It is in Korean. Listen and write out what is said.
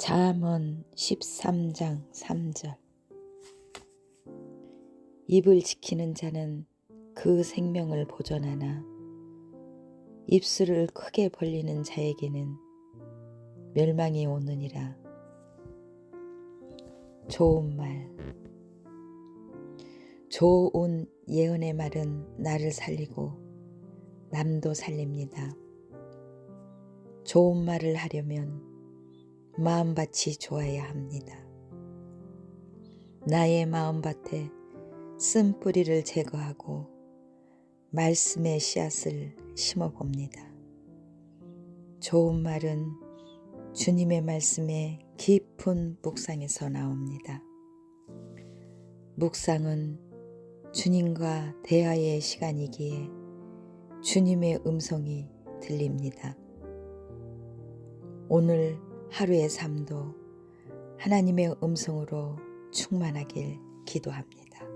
잠언 13장 3절 입을 지키는 자는 그 생명을 보존하나 입술을 크게 벌리는 자에게는 멸망이 오느니라. 좋은 말 좋은 예언의 말은 나를 살리고 남도 살립니다. 좋은 말을 하려면 마음밭이 좋아야 합니다. 나의 마음밭에 쓴뿌리를 제거하고 말씀의 씨앗을 심어 봅니다. 좋은 말은 주님의 말씀에 깊은 묵상에서 나옵니다. 묵상은 주님과 대화의 시간이기에 주님의 음성이 들립니다. 오늘 하루의 삶도 하나님의 음성으로 충만하길 기도합니다.